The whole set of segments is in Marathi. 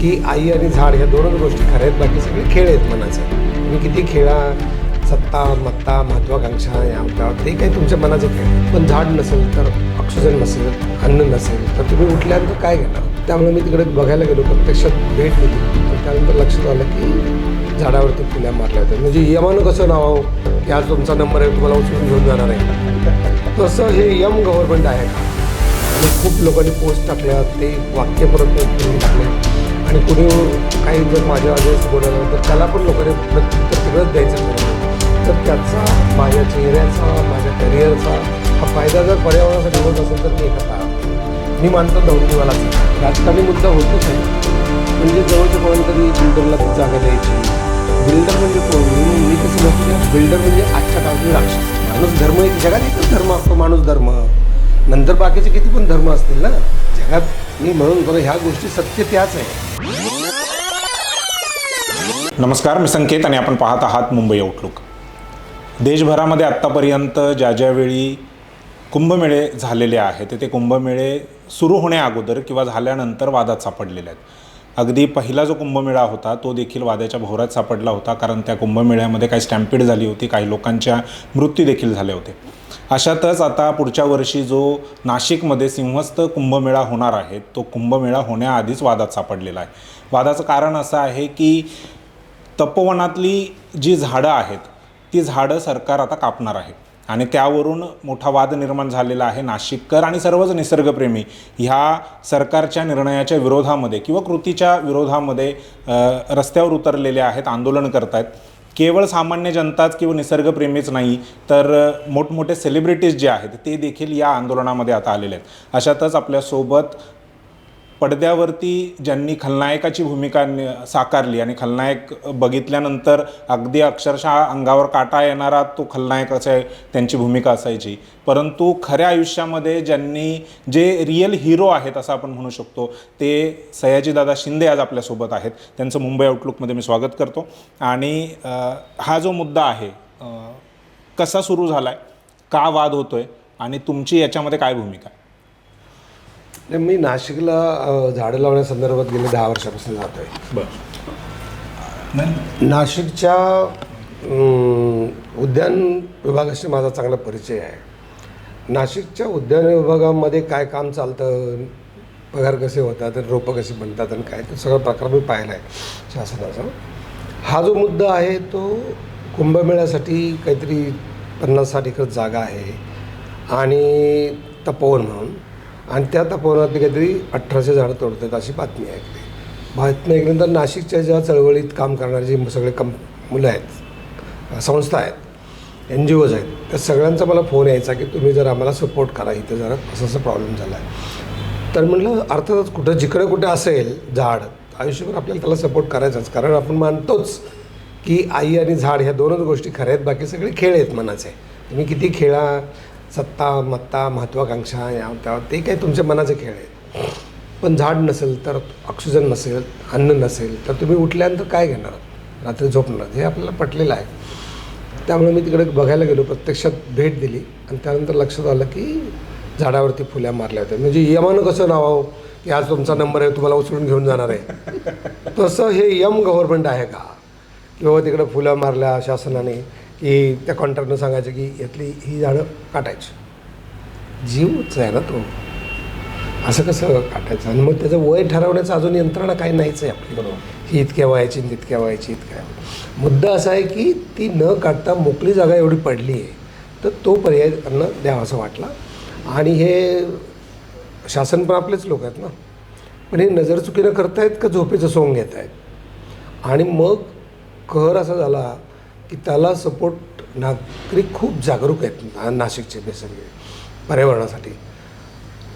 की आई आणि झाड ह्या दोनच गोष्टी खऱ्या आहेत बाकी सगळे खेळ आहेत मनाचे. तुम्ही किती खेळा सत्ता मत्ता महत्वाकांक्षा या त्या ते काही तुमच्या मनाचे खेळ पण झाड नसेल तर ऑक्सिजन नसेल अन्न नसेल तर तुम्ही उठल्यानंतर काय घेणार त्यामुळे मी तिकडे बघायला गेलो प्रत्यक्षात भेट दिली तर त्यानंतर लक्षात आलं की झाडावरती फुल्या मारल्या होत्या. म्हणजे यमानं कसं नावावं? की आज तुमचा नंबर आहे तुम्हाला उचलून घेऊन जाणार आहे. तसं हे यम गव्हर्नमेंट आहे. का आणि खूप लोकांनी पोस्ट टाकल्या ते वाक्य परत टाकले आणि पुढे काही जर माझ्या आदेश बोलायला तर त्याला पण लोकांनी प्रत्युत्तर तिकडंच द्यायचं नाही. तर त्याचा माझ्या चेहऱ्याचा माझ्या करिअरचा हा फायदा जर पर्यावरणासाठी होत असेल तर मी एका मी मानतो दौंडीवालाच राजकारणी मुद्दा होतोच आहे. म्हणजे जवळच्या कोणतरी बिल्डरला जागा द्यायची. बिल्डर म्हणजे कोण? मी कसं म्हणतो बिल्डर म्हणजे आजच्या काळातली राक्षस. माणूस धर्म एक जगात एकच धर्म असतो माणूस धर्म. नंतर बाकीचे किती पण धर्म असतील ना? जगात मी म्हणून बरं ह्या गोष्टी सत्य त्याच आहे. नमस्कार मी संकेत आणि आपण पाहत आहात मुंबई आउटलुक देशभरामध्ये आत्तापर्यंत ज्या ज्यावेळी कुंभमेळे झालेले आहेत ते कुंभमेळे सुरू होण्याअगोदर किंवा झाल्यानंतर वादात सापडलेले आहेत. अगदी पहिला जो कुंभमेळा होता तो देखील वादाच्या भोवऱ्यात सापडला होता कारण त्या कुंभमेळ्यामध्ये काही स्टॅम्पीड झाली होती काही लोकांच्या मृत्यू देखील झाले होते. अशातच आता पुढच्या वर्षी जो नाशिकमध्ये सिंहस्थ कुंभमेळा होणार आहे तो कुंभमेळा होण्याआधीच वादात सापडलेला आहे. वादाचं कारण असं आहे की तपोवनातली जी झाडं आहेत ती झाडं सरकार आता कापणार आहे. आणि त्यावरून मोठा वाद निर्माण झालेला आहे नाशिककर आणि सर्वच निसर्गप्रेमी. ह्या सरकारच्या निर्णयाच्या विरोधामध्ये किंवा कृतीच्या विरोधामध्ये रस्त्यावर उतरलेले आहेत आंदोलन करत आहेत केवळ सामान्य जनताच किंवा निसर्गप्रेमीच नाही तर मोठमोठे सेलिब्रिटीज जे आहेत ते देखील या आंदोलनामध्ये आता आलेले आहेत. अशातच आपल्यासोबत पडद्यावरती ज्यांनी खलनायकाची भूमिका साकारली आणि खलनायक बघितल्यानंतर अगदी अक्षरशः अंगावर काटा येणारा तो खलनायक असे त्यांची भूमिका असायची. परंतु खऱ्या आयुष्यामध्ये ज्यांनी जे रिअल हिरो आहेत असं आपण म्हणू शकतो ते सयाजीदादा शिंदे आज आपल्यासोबत आहेत. त्यांचं मुंबई आउटलुकमध्ये मी स्वागत करतो. आणि हा जो मुद्दा आहे कसा सुरू झाला आहे का वाद होतो आहे आणि तुमची याच्यामध्ये काय भूमिका आहे? नाही, मी नाशिकला अ, झाडं लावण्यासंदर्भात गेले दहा वर्षापासून जातो आहे बरं नाशिकच्या अं, उद्यान विभागाशी माझा चांगला परिचय आहे. नाशिकच्या उद्यान विभागामध्ये काय काम चालतं पगार कसे होतात आणि रोपं कशी बनतात आणि काय ते सगळं प्रकार मी पाहिला आहे शासनाचा. हा जो मुद्दा आहे तो कुंभमेळ्यासाठी काहीतरी पन्नास साठ एकर जागा आहे. आणि तपोवन म्हणून. आणि त्या तपोवनातली काहीतरी अठराशे झाडं तोडतात अशी बातमी ऐकली बातमी ऐकल्यानंतर नाशिकच्या ज्या चळवळीत काम करणारे जे सगळे कम मुलं आहेत संस्था आहेत एन जी ओज आहेत त्या सगळ्यांचा मला फोन यायचा की तुम्ही जर आम्हाला सपोर्ट करा इथं जरा असं असं प्रॉब्लेम झाला आहे तर म्हटलं अर्थातच कुठं जिकडे कुठे असेल झाड आयुष्यभर आपल्याला त्याला सपोर्ट करायचाच. कारण आपण मानतोच की आई आणि झाड ह्या दोनच गोष्टी खऱ्या आहेत बाकी सगळे खेळ आहेत मनाचे. तुम्ही किती खेळा सत्ता मत्ता महत्वाकांक्षा या त्या ते काही तुमच्या मनाचे खेळ आहेत. पण झाड नसेल तर ऑक्सिजन नसेल अन्न नसेल तर तुम्ही उठल्यानंतर काय घेणार? रात्री झोपणार. हे आपल्याला पटलेलं आहे. त्यामुळे मी तिकडे बघायला गेलो. प्रत्यक्षात भेट दिली. आणि त्यानंतर लक्षात आलं की झाडावरती फुल्या मारल्या होत्या. म्हणजे यमानं कसं नावावं? की आज तुमचा नंबर आहे तुम्हाला उचलून घेऊन जाणार आहे. तसं हे यम गव्हर्नमेंट आहे का? किंवा तिकडं फुलं मारल्या शासनाने. की त्या कॉन्ट्रॅक्टनं सांगायचं की यातली ही झाडं काटायची. जीवच आहे ना तो असं कसं काटायचं? आणि मग त्याचं वय ठरवण्याचं अजून यंत्रणा काही नाहीच आहे आपली. ही इतक्या वयाची आणि तितक्या वयाची इतक्या मुद्दा असा आहे की ती न काढता मोकळी जागा एवढी पडली आहे तर तो पर्याय त्यांना द्यावा असं वाटला. आणि हे शासन पण आपलेच लोक आहेत ना. पण हे नजर चुकीनं करतायत का झोपेचं सोंग घेत आहेत आणि मग कहर असा झाला की त्याला सपोर्ट नागरिक खूप जागरूक आहेत ना- नाशिकचे बेसिकली पर्यावरणासाठी.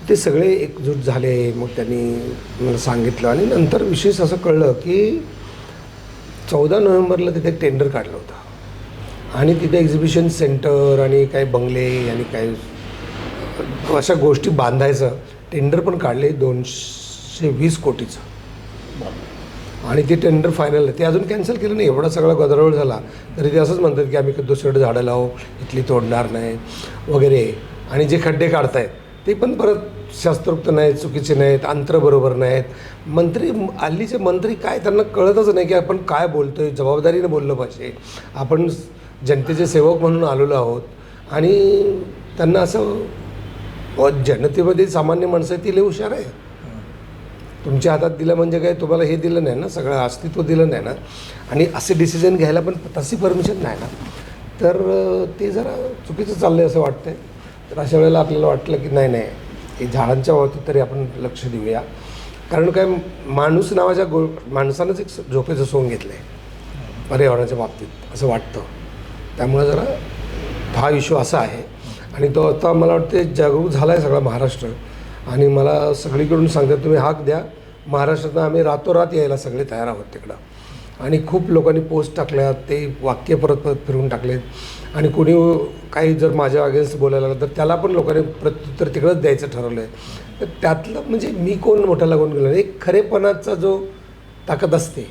ते सगळे एकजूट झाले मग त्यांनी मला सांगितलं आणि नंतर विशेष असं कळलं की चौदा नोव्हेंबरला तिथे एक टेंडर काढलं होतं. आणि तिथे एक्झिबिशन सेंटर आणि काही बंगले आणि काही अशा गोष्टी बांधायचं. टेंडर पण काढले दोनशे वीस कोटीचं. आणि ते टेंडर फायनल आहे ते अजून कॅन्सल केलं नाही. एवढा सगळा गदारोळ झाला. तरी ते असंच म्हणतात की आम्ही दुसरीकडे झाडं लावू. इथली तोडणार नाही. वगैरे. आणि जे खड्डे काढतायत ते पण परत शास्त्रोक्त नाहीत चुकीचे नाहीत अंतर बरोबर नाहीत. मंत्री हल्लीचे मंत्री काय त्यांना कळतच नाही की आपण काय बोलतोय. जबाबदारीने बोललं पाहिजे. आपण जनतेचे सेवक म्हणून आलेलो आहोत. आणि त्यांना असं जनतेमध्ये सामान्य माणसं आहे ती लई हुशार आहे तुमच्या हातात दिलं म्हणजे काय? तुम्हाला हे दिलं नाही ना सगळं अस्तित्व दिलं नाही ना. आणि असे डिसिजन घ्यायला पण तशी परमिशन नाही ना. तर ते जरा चुकीचं चाललं आहे असं वाटतंय. तर अशा वेळेला आपल्याला वाटलं की नाही नाही हे झाडांच्या बाबतीत तरी आपण लक्ष देऊया. कारण काय माणूस नावाच्या गो माणसानंच एक झोपेचं सोंग घेतलं आहे पर्यावरणाच्या बाबतीत असं वाटतं. त्यामुळे जरा हा इश्यू असा आहे. आणि तो आता मला वाटते जागरूक झाला आहे सगळा महाराष्ट्र. आणि मला सगळीकडून सांगतात तुम्ही हाक द्या. महाराष्ट्रातनं आम्ही रातोरात यायला सगळे तयार आहोत तिकडं. आणि खूप लोकांनी पोस्ट टाकल्यात ते वाक्य परत परत फिरवून टाकलेत. आणि कोणी काही जर माझ्या अगेन्स्ट बोलायला लागलं तर त्याला पण लोकांनी प्रत्युत्तर तिकडंच द्यायचं ठरवलं आहे तर त्यातलं म्हणजे मी कोण मोठा लागून गेलो एक खरेपणाचा जो ताकद असते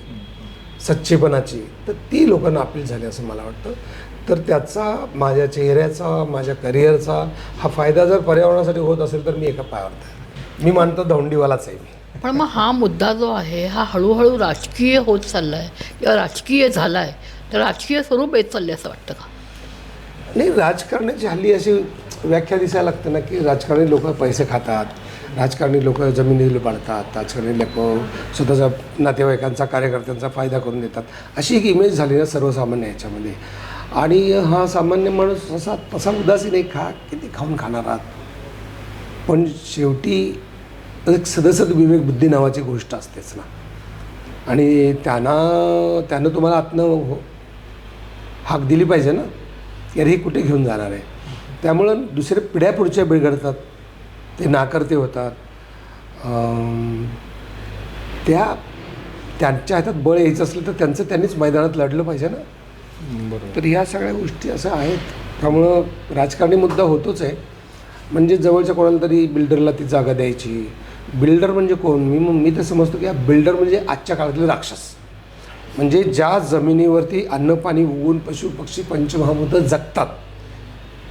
सच्चेपणाची. तर ती लोकांना अपील झाली असं मला वाटतं. तर त्याचा माझ्या चेहऱ्याचा माझ्या करिअरचा हा फायदा जर पर्यावरणासाठी होत असेल तर मी एका पायावर मी मानतो दौंडीवालाच आहे मी. पण मग हा मुद्दा जो आहे हा हळूहळू राजकीय होत चालला आहे किंवा राजकीय झाला आहे तर राजकीय स्वरूप येत चालले असं वाटतं का? नाही राजकारणाची हल्ली अशी व्याख्या दिसायला लागते ना की राजकारणी लोक पैसे खातात राजकारणी लोक जमिनी पाडतात राजकारणी लोक स्वतःच्या नातेवाईकांचा कार्यकर्त्यांचा फायदा करून देतात. अशी एक इमेज झाली ना सर्वसामान्य याच्यामध्ये. आणि हा सामान्य माणूस असा तसा उदासीन आहे खा किती खाऊन खाणार आहात. पण शेवटी एक सदसद विवेक बुद्धी नावाची गोष्ट असतेच ना. आणि त्यांना त्यानं तुम्हाला आतनं हो- हाक दिली पाहिजे ना. की अरे हे कुठे घेऊन जाणार आहे? त्यामुळं दुसरे पिढ्या पुढच्या बिघडतात. ते नाकर्ते होतात. त्या त्यांच्या हातात बळ यायचं असलं तर त्यांचं त्यांनीच मैदानात लढलं पाहिजे ना. बरोबर. तर ह्या सगळ्या गोष्टी असं आहेत. त्यामुळं राजकारणी मुद्दा होतोच आहे. म्हणजे जवळच्या कोणाला तरी बिल्डरला ती जागा द्यायची. बिल्डर म्हणजे कोण? मी मी तर समजतो की हा बिल्डर म्हणजे आजच्या काळातले राक्षस. म्हणजे ज्या जमिनीवरती अन्न पाणी उगवून पशु पक्षी पंचमहाभूत जगतात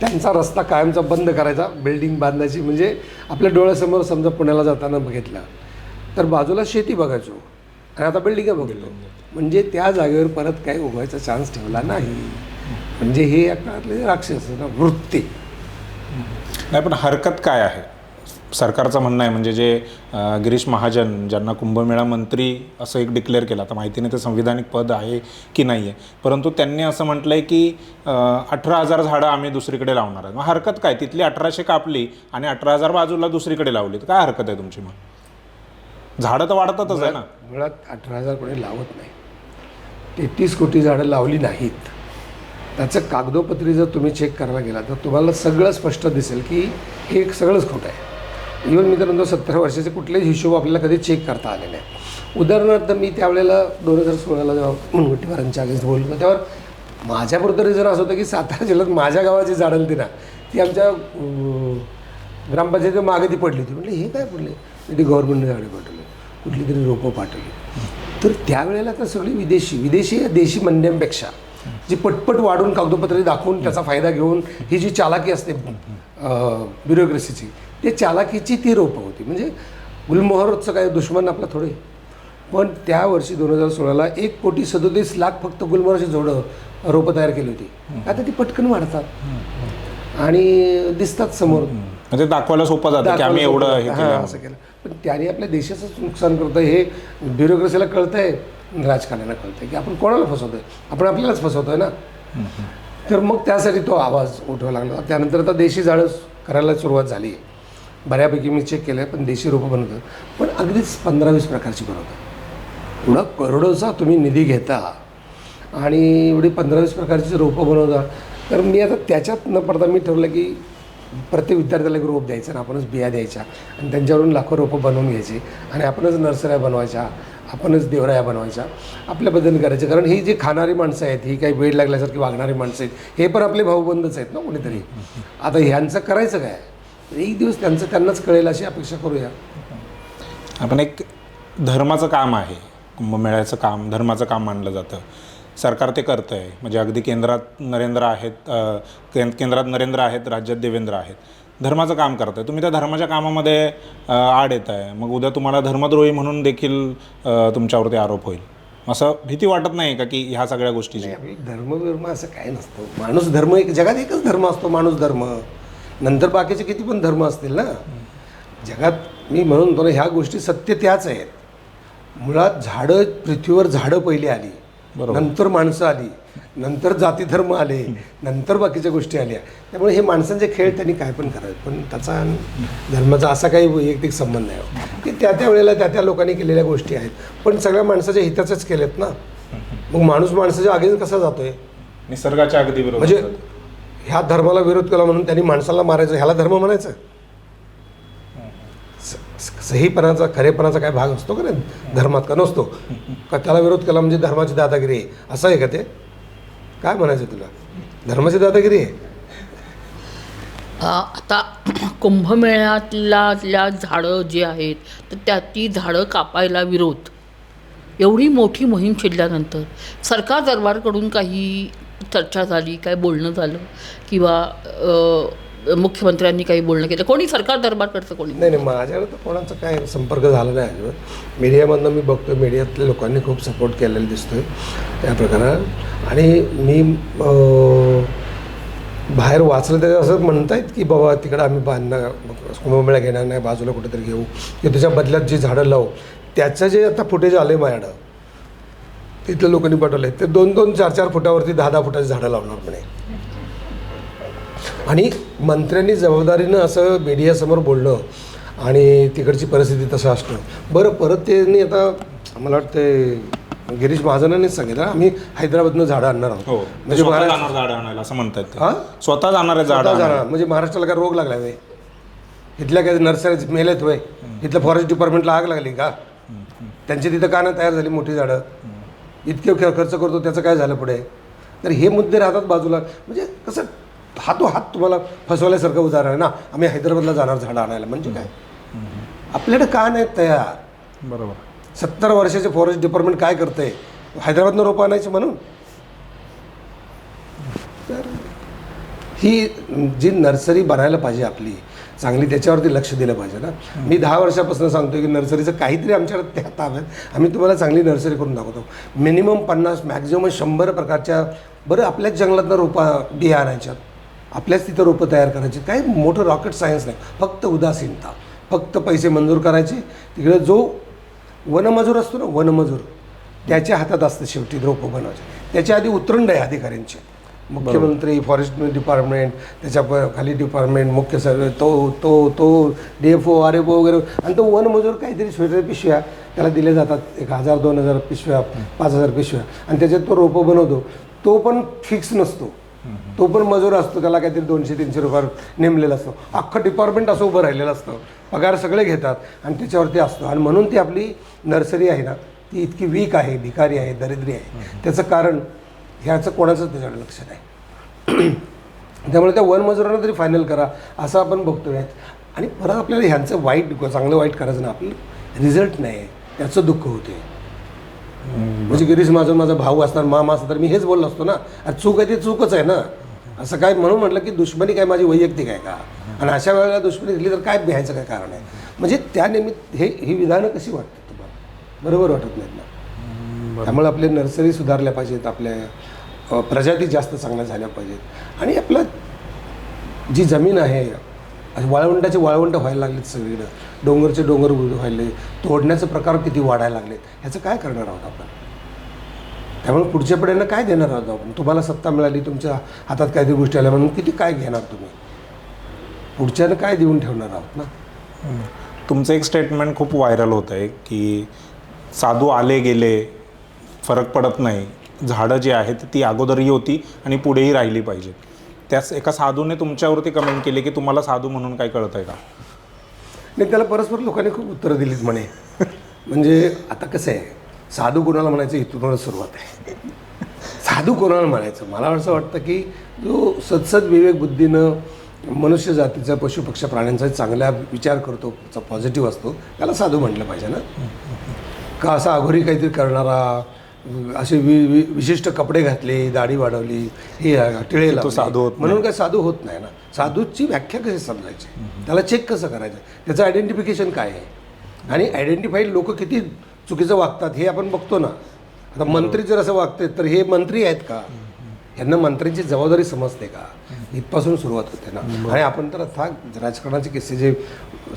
त्यांचा रस्ता कायमचा बंद करायचा बिल्डिंग बांधायची म्हणजे आपल्या डोळ्यासमोर समजा पुण्याला जाताना बघितलं तर बाजूला शेती बघायचो. आणि आता बिल्डिंग बघतो. म्हणजे त्या जागेवर परत काही उगवायचा चान्स ठेवला नाही. म्हणजे हे या काळातले राक्षस ना वृत्ती. नाही पण हरकत काय आहे? सरकारचं म्हणणं आहे म्हणजे जे गिरीश महाजन ज्यांना कुंभमेळा मंत्री असं एक डिक्लेअर केलं आता माहिती नाही ते संविधानिक पद आहे की नाही आहे परंतु त्यांनी असं म्हटलं आहे की अठरा हजार झाडं आम्ही दुसरीकडे लावणार आहे मग हरकत काय? तिथली अठराशे कापली आणि अठरा हजार बाजूला दुसरीकडे लावली तर काय हरकत आहे तुमची मग? झाडं तर वाढतातच आहे ना. मुळात अठरा हजार कोणी लावत नाही. तेहतीस कोटी झाडं लावली नाहीत. त्याचं कागदोपत्री जर तुम्ही चेक करायला गेला तर तुम्हाला सगळं स्पष्ट दिसेल की हे एक सगळंच खोटं आहे. इवन मी तर म्हणतो सत्तर वर्षाचे कुठलेच हिशोब आपल्याला कधी चेक करता आले नाही. उदाहरणार्थ मी त्यावेळेला दोन हजार सोळाला जेव्हा मुनगुट्टीवारांच्या अगेन्स्ट बोललो होतो त्यावर माझ्यापुरतं रिझन असं होतं की सातारा जिल्ह्यात माझ्या गावाची झाडं ती ना ती आमच्या ग्रामपंचायती मागे ती पडली होती. म्हटलं हे काय पडले? ती गव्हर्नमेंटने झाडे पाठवली कुठली तरी रोपं पाठवली. तर त्यावेळेला तर सगळी विदेशी विदेशी या देशी मंड्यांपेक्षा जी पटपट वाढून कागदोपत्री दाखवून त्याचा फायदा घेऊन ही जी चालाकी असते ब्युरोक्रेसीची ते चालाकीची ती रोपं होती. म्हणजे गुलमोहरचं काय दुश्मन आपला थोडे. पण त्या वर्षी दोन हजार सोळाला एक कोटी सदोतीस लाख फक्त गुलमोहराची जोडं रोपं तयार केली होती. आता ती पटकन वाढतात. आणि दिसतात समोर. म्हणजे दाखवायला सोपं जातं की आम्ही एवढं केलं असं केलं. पण त्याने आपल्या देशाचंच नुकसान करतं हे ब्युरोक्रेसीला कळतंय राजकारण्याला कळतंय की आपण कोणाला फसवतोय? आपण आपल्यालाच फसवतोय ना? तर मग त्यासाठी तो आवाज उठवावा लागला. त्यानंतर आता देशी झाडं करायला सुरुवात झाली. बऱ्यापैकी मी चेक केलं पण देशी रोपं बनवतात पण अगदीच पंधरा वीस प्रकारची बनवतात एवढा करोडोचा तुम्ही निधी घेता आणि एवढी पंधरा वीस प्रकारची रोपं बनवता तर मी आता त्याच्यात न पडता मी ठरवलं की प्रत्येक विद्यार्थ्याला एक रोप द्यायचं आणि आपणच बिया द्यायच्या आणि त्यांच्यावरून लाखो रोपं बनवून घ्यायची आणि आपणच नर्सऱ्या बनवायच्या आपणच देवराया बनवायच्या आपल्या बदल करायचे. कारण ही जी खाणारी माणसं आहेत ही काही वेळ लागल्यासारखी वागणारी माणसं आहेत हे पण आपले भाऊबंधच आहेत ना कोणीतरी. आता ह्यांचं करायचं काय? एक दिवस त्यांचं त्यांनाच कळेल अशी अपेक्षा करूया. आपण एक धर्माचं काम आहे. कुंभमेळ्याचं काम धर्माचं काम मानलं जातं. सरकार ते करतं आहे म्हणजे अगदी केंद्रात नरेंद्र आहेत केंद्रात नरेंद्र आहेत राज्यात देवेंद्र आहेत. धर्माचं काम करताय. तुम्ही त्या धर्माच्या कामामध्ये आड येत आहे मग उद्या तुम्हाला धर्मद्रोही म्हणून देखील तुमच्यावरती आरोप होईल. असं भीती वाटत नाही का की ह्या सगळ्या गोष्टीची? आपली धर्म बिर्म असं काय नसतं. माणूस धर्म एक जगात एकच धर्म असतो माणूस धर्म. नंतर बाकीचे किती पण धर्म असतील ना? जगात मी म्हणून म्हणतो ना ह्या गोष्टी सत्य त्याच आहेत. मुळात झाडं पृथ्वीवर झाडं पहिली आली. नंतर माणसं आली नंतर जाती धर्म आले नंतर बाकीच्या गोष्टी आल्या. त्यामुळे हे माणसांचे खेळ त्यांनी काय पण करावे पण त्याचा धर्माचा असा काही वैयक्तिक संबंध नाही की त्या त्या वेळेला त्या त्या लोकांनी केलेल्या गोष्टी आहेत. पण सगळ्या माणसाच्या हिताचंच केलेत ना? मग माणूस माणसाच्या आगीन कसा जातोय? निसर्गाच्या अगदी म्हणजे. ह्या धर्माला विरोध केला म्हणून त्यांनी माणसाला मारायचं ह्याला धर्म म्हणायचं. स- सहीपणाचा खरेपणाचा काय भाग असतो का नाही? धर्मात का नसतो? का त्याला विरोध केला म्हणजे धर्माची दादागिरी आहे? असं आहे का ते? काय म्हणायचं तुला? धर्माची दादागिरी आहे. आता कुंभमेळ्यातल्या झाडं जी आहेत तर त्या ती झाडं कापायला विरोध. एवढी मोठी मोहीम छिडल्यानंतर सरकार दरबारकडून काही चर्चा झाली काय बोलणं झालं किंवा मुख्यमंत्र्यांनी काही बोलणं केलं. कोणी सरकार दरबार करतं कोणी नाही नाही माझ्यावर तर कोणाचा काय संपर्क झाला नाही अजिबात. मीडियामधनं मी बघतो मीडियातल्या लोकांनी खूप सपोर्ट केलेला दिसतोय त्या प्रकारात आणि मी बाहेर वाचलं तर असं म्हणतायत की बाबा तिकडं आम्ही बांधणार कुंभमेळा घेणार नाही बाजूला कुठेतरी घेऊ. की त्याच्या बदल्यात जी झाडं लावू त्याचं जे आता फुटेज आलं आहे माझ्याकडं तिथल्या लोकांनी पाठवलं ते दोन दोन चार चार फुटावरती दहा दहा फुटाची झाडं लावणार म्हणे. आणि मंत्र्यांनी जबाबदारीनं असं मीडियासमोर बोलणं आणि तिकडची परिस्थिती तसं असणं. बरं परत त्यांनी आता मला वाटतं गिरीश महाजनांनीच सांगितलं आम्ही हैदराबादनं झाडं आणणार आहोत. हो म्हणजे झाडं आणायला असं म्हणतात. हा? स्वतः जाणार झाडं. जाणार. म्हणजे महाराष्ट्राला काय रोग लागला वे इथल्या काय नर्सरीज मेलेत वय इथल्या फॉरेस्ट डिपार्टमेंटला आग लागली का? त्यांची तिथं का नाही तयार झाली मोठी झाडं. इतके खर्च करतो त्याचं काय झालं पुढे? तर हे मुद्दे राहतात बाजूला. म्हणजे कसं हातोहात तुम्हाला फसवल्यासारखं उदाहरण आहे ना? आम्ही हैदराबादला जाणार झाडं आणायला. म्हणजे काय? आपल्याकडे का नाही तयार? बरोबर. सत्तर वर्षाचे फॉरेस्ट डिपार्टमेंट काय करतंय? हैदराबादनं रोपं आणायची म्हणून? तर ही जी नर्सरी बनायला पाहिजे आपली चांगली त्याच्यावरती लक्ष दिलं पाहिजे ना. मी दहा वर्षापासून सांगतो की नर्सरीचं काहीतरी आमच्याकडे त्या ताब्यात. आम्ही तुम्हाला चांगली नर्सरी करून दाखवतो. मिनिमम पन्नास मॅक्झिमम शंभर प्रकारच्या बरं आपल्याच जंगलातनं रोपा बिया आणायच्यात आपल्याच तिथं रोपं तयार करायची. काही मोठं रॉकेट सायन्स नाही. फक्त उदासीनता. फक्त पैसे मंजूर करायचे. तिकडे जो वनमजूर असतो ना वनमजूर त्याच्या हातात असतं शेवटी रोपं बनवायचे. त्याच्या आधी उतरंड आहे अधिकाऱ्यांचे. मुख्यमंत्री फॉरेस्ट डिपार्टमेंट त्याच्याखाली डिपार्टमेंट मुख्य सर्व तो तो तो D F O R F O वगैरे आणि तो वनमजूर काहीतरी स्वेटर पिशव्या त्याला दिले जातात. एक हजार दोन हजार पिशव्या पाच हजार पिशव्या. आणि त्याच्यात तो रोपं बनवतो. तो पण फिक्स नसतो. तो पण मजूर असतो. त्याला काहीतरी दोनशे तीनशे रुपयावर नेमलेला असतो. अख्खं डिपार्टमेंट असं उभं राहिलेलं असतं. पगार सगळे घेतात आणि त्याच्यावरती असतो. आणि म्हणून ती आपली नर्सरी आहे ना ती इतकी वीक आहे भिकारी आहे दरिद्री आहे. त्याचं कारण ह्याचं कोणाचंच त्याच्याकडे लक्ष नाही. त्यामुळे त्या वनमजुरांना तरी फायनल करा असं आपण बघतोय. आणि परत आपल्याला ह्यांचं वाईट चांगलं वाईट करायचं ना आपलं रिझल्ट नाही. त्याचं दुःख होते म्हणजे गिरीश माझा माझा भाऊ असणार मामा असणार तर मी हेच बोललो असतो ना. अरे चूक आहे ते चूकच आहे ना. असं काय म्हणून म्हटलं की दुश्मनी काय माझी वैयक्तिक आहे का? आणि अशा वेळेला दुश्मनी दिली तर काय भ्यायचं काय कारण आहे? म्हणजे त्यानिमित्त हे ही विधानं कशी वाटतात तुम्हाला? बरोबर वाटत नाहीत ना? त्यामुळे आपले नर्सरी सुधारल्या पाहिजेत आपल्या प्रजाती जास्त चांगल्या झाल्या पाहिजेत. आणि आपलं जी जमीन आहे वाळवंटाचे वाळवंट व्हायला लागलेत सगळीकडं. डोंगरचे डोंगर व्हायले. तोडण्याचे प्रकार किती वाढायला लागलेत. ह्याचं काय करणार आहोत आपण? त्यामुळे पुढच्या पिढ्यांना काय देणार आहोत आपण? तुम्हाला सत्ता मिळाली तुमच्या हातात काहीतरी गोष्टी आल्या म्हणून किती काय घेणार तुम्ही? पुढच्यानं काय देऊन ठेवणार आहोत ना? तुमचं एक स्टेटमेंट खूप व्हायरल होत आहे की साधू आले गेले फरक पडत नाही. झाडं जी आहेत ती अगोदरही होती आणि पुढेही राहिली पाहिजेत त्याच एका साधूने तुमच्यावरती कमेंट केली की तुम्हाला साधू म्हणून काय कळत आहे का? नाही त्याला परस्पर लोकांनी खूप उत्तरं दिलीत म्हणे. म्हणजे आता कसं आहे साधू कोणाला म्हणायचं इथूनच सुरुवात आहे. साधू कोणाला म्हणायचं? मला असं वाटतं की जो सदसद विवेक बुद्धीनं मनुष्य जातीचा पशुपक्ष प्राण्यांचा चांगला विचार करतो पॉझिटिव्ह असतो त्याला साधू म्हटलं पाहिजे ना. का असा अघोरी काहीतरी करणारा असे वि वि विशिष्ट कपडे घातले दाढी वाढवली हे टिळे तो लावले. साधू होत म्हणून काय साधू होत नाही ना. साधूची व्याख्या कशी समजायची? त्याला चेक कसं करायचं? त्याचं आयडेंटिफिकेशन काय आहे? आणि आयडेंटिफाईड लोक किती चुकीचं वागतात हे आपण बघतो ना. आता मंत्री जर असं वागते तर हे मंत्री आहेत का? यांना मंत्र्यांची जबाबदारी समजते का? इथपासून सुरुवात होते ना. आणि आपण तर आता राजकारणाचे किस्से जे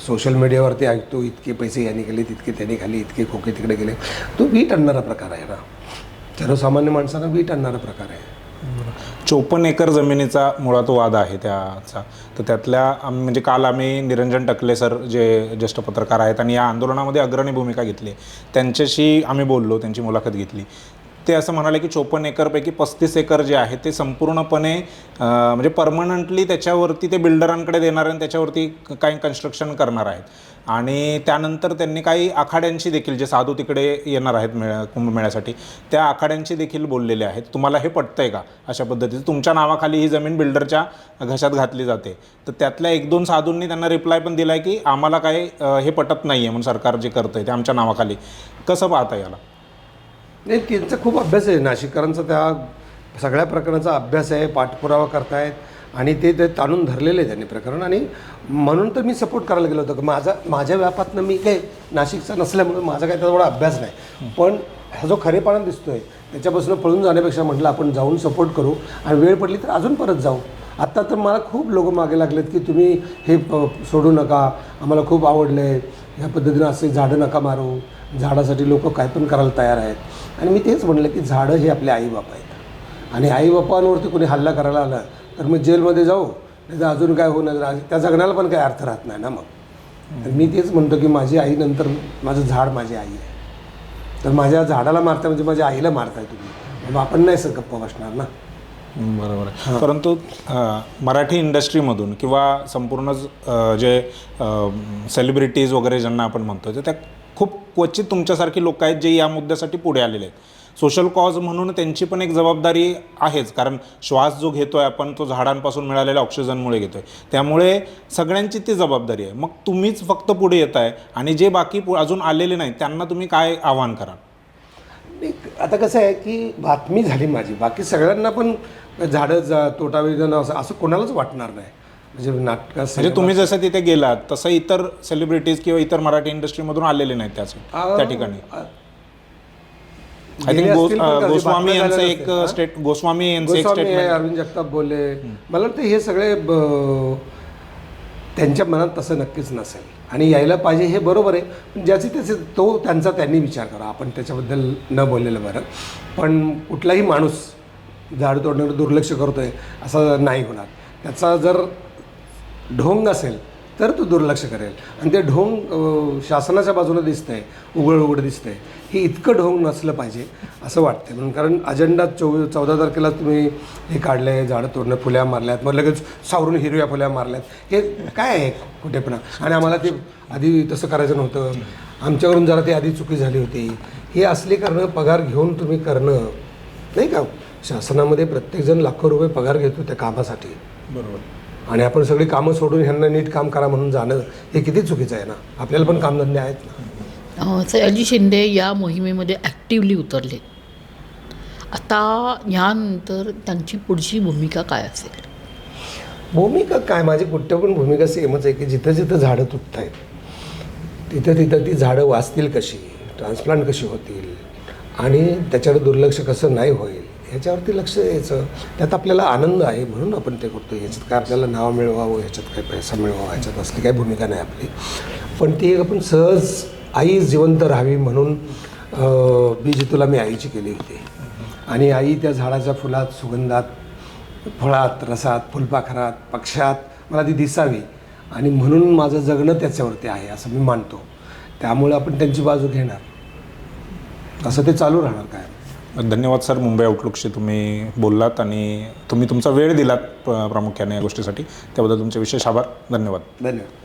सोशल मीडियावरती ऐकतो इतके पैसे यांनी गेले तितके त्यांनी खाली इतके खोके तिकडे गेले. तो वीट आणणारा प्रकार आहे ना. सर्वसामान्य माणसांना वीट आणणारा प्रकार आहे. चोपन्न एकर जमिनीचा मुळात वाद आहे त्याचा. तर त्यातल्या म्हणजे काल आम्ही निरंजन टकले सर जे ज्येष्ठ पत्रकार आहेत आणि या आंदोलनामध्ये अग्रणी भूमिका घेतली. त्यांच्याशी आम्ही बोललो त्यांची मुलाखत घेतली. ते असं म्हणाले की चोपन्न एकरपैकी पस्तीस एकर जे आहे ते संपूर्णपणे म्हणजे परमनंटली त्याच्यावरती ते बिल्डरांकडे देणार आणि त्याच्यावरती काही कन्स्ट्रक्शन करणार आहेत. आणि त्यानंतर त्यांनी काही आखाड्यांशी देखील जे साधू तिकडे येणार आहेत मेळा कुंभमेळ्यासाठी त्या आखाड्यांशी देखील बोललेले आहेत. तुम्हाला हे पटतंय का? अशा पद्धतीचं. तुमच्या नावाखाली ही जमीन बिल्डरच्या घशात घातली जाते. तर त्यातल्या एक दोन साधूंनी त्यांना रिप्लाय पण दिला आहे की आम्हाला काही हे पटत नाही आहे म्हणून सरकार जे करतं आहे ते आमच्या नावाखाली. कसं पाहता याला? नाही त्यांचा खूप अभ्यास आहे. नाशिककरांचा त्या सगळ्या प्रकरणाचा अभ्यास आहे. पाठपुरावा करतायत. आणि ते ते ताणून धरलेलं आहे त्यांनी प्रकरण. आणि म्हणून तर मी सपोर्ट करायला गेलो होतो की माझा माझ्या व्यापातनं मी काही नाशिकचा नसल्यामुळे माझा काही तेवढा अभ्यास नाही. पण हा जो खरेपणा दिसतोय त्याच्यापासून पळून जाण्यापेक्षा म्हटलं आपण जाऊन सपोर्ट करू. आणि वेळ पडली तर अजून परत जाऊ. आत्ता तर मला खूप लोक मागे लागलेत की तुम्ही हे प- सोडू नका. आम्हाला खूप आवडलं आहे ह्या पद्धतीनं असे झाडं नका मारू. झाडासाठी लोक काय पण करायला तयार आहेत. आणि मी तेच म्हणलं की झाडं हे आपले आईबाप आहेत. आणि आईबापांवरती कोणी हल्ला करायला आला तर मग जेलमध्ये जाऊ नाही तर अजून काय होणार? आज- त्या जगण्याला पण काही अर्थ राहत नाही ना मग. तर मी तेच म्हणतो की माझी आई नंतर माझं झाड माझी आई आहे. तर माझ्या झाडाला मारता म्हणजे माझ्या आईला मारताय तुम्ही. मग आपण नाही सर गप्पा बसणार ना. बरोबर आहे. परंतु मराठी इंडस्ट्रीमधून किंवा संपूर्णच अ, जे सेलिब्रिटीज वगैरे ज्यांना आपण म्हणतो त्या खूप क्वचित तुमच्यासारखी लोक आहेत जे या मुद्द्यासाठी पुढे आलेले आहेत. सोशल कॉज म्हणून त्यांची पण एक जबाबदारी आहेच. कारण श्वास जो घेतोय आपण तो झाडांपासून मिळालेल्या ऑक्सिजनमुळे घेतोय. त्यामुळे सगळ्यांची ती जबाबदारी आहे. मग तुम्हीच फक्त पुढे येत आहे आणि जे बाकी अजून आलेले नाहीत त्यांना तुम्ही काय आव्हान कराल? नाही, आता कसं आहे की बातमी झाली माझी. बाकी सगळ्यांना पण झाडं जा तोटावी जाणं असं असं कोणालाच वाटणार नाही. म्हणजे नाटकात म्हणजे तुम्ही जसं तिथे गेलात तसं इतर सेलिब्रिटीज किंवा इतर मराठी इंडस्ट्रीमधून आलेले नाहीत त्याच त्या ठिकाणी. आय थिंक कधी गोस्वामी यांचं एक. स्टेट गोस्वामी यांचं एक स्टेटमेंट अरविंद जगताप बोलले. मला वाटतं हे सगळे त्यांच्या मनात तसं नक्कीच नसेल. आणि यायला पाहिजे हे बरोबर आहे. पण ज्याचे त्याचे तो त्यांचा त्यांनी विचार करा. आपण त्याच्याबद्दल न बोललेलं बरं. पण कुठलाही माणूस झाड तोडण्याकडे दुर्लक्ष करतोय असं नाही होणार. त्याचा जर ढोंग नसेल तर तो दुर्लक्ष करेल. आणि ते ढोंग शासनाच्या बाजूने दिसतंय उघड उघड दिसतंय. हे इतकं ढोंग नसलं पाहिजे असं वाटतंय. म्हणून कारण अजेंडा चौ चौदा तारखेला तुम्ही हे काढले झाडं तोडणं फुल्या मारल्यात मग लगेच सावरून हिरव्या फुल्या मारल्यात. हे काय आहे कुठेपणा? आणि आम्हाला ते आधी तसं करायचं नव्हतं. आमच्याकडून जरा ती आधी चुकी झाली होती. हे असली करणं पगार घेऊन तुम्ही करणं नाही का? शासनामध्ये प्रत्येकजण लाखो रुपये पगार घेतो त्या कामासाठी. बरोबर. आणि आपण सगळी कामं सोडून ह्यांना नीट काम करा म्हणून जाणं हे किती चुकीचं आहे ना? आपल्याला पण कामधंदे आहेत ना. सयाजी शिंदे या मोहिमेमध्ये ॲक्टिवली उतरले. आता यानंतर त्यांची पुढची भूमिका काय असेल? भूमिका काय? माझी कुठं पण भूमिका सेमच आहे की जिथं जिथं झाडं तुटत आहेत तिथं तिथं ती झाडं वाचतील कशी? ट्रान्सप्लांट कशी होतील? आणि त्याच्याकडे दुर्लक्ष कसं नाही होईल? ह्याच्यावरती लक्ष द्यायचं. त्यात आपल्याला आनंद आहे म्हणून आपण ते करतो ह्याच्यात काय आपल्याला नाव मिळवावं ह्याच्यात काय पैसा मिळवावा ह्याच्यात असली काही भूमिका नाही आपली. पण ती एक आपण सहज आई जिवंत राहावी म्हणून बीज तुला मी आईची केली होती. आणि आई त्या झाडाच्या फुलात सुगंधात फळात रसात फुलपाखरात पक्षात मला ती दिसावी. आणि म्हणून माझं जगणं त्याच्यावरती आहे असं मी मानतो. त्यामुळे आपण त्यांची बाजू घेणार. असं ते चालू राहणार काय? धन्यवाद सर मुंबई आउटलुकशी तुम्ही बोललात आणि तुम्ही तुमचा वेळ दिलात प- प्रामुख्याने या गोष्टीसाठी. त्याबद्दल तुमचे विशेष आभार. धन्यवाद. धन्यवाद.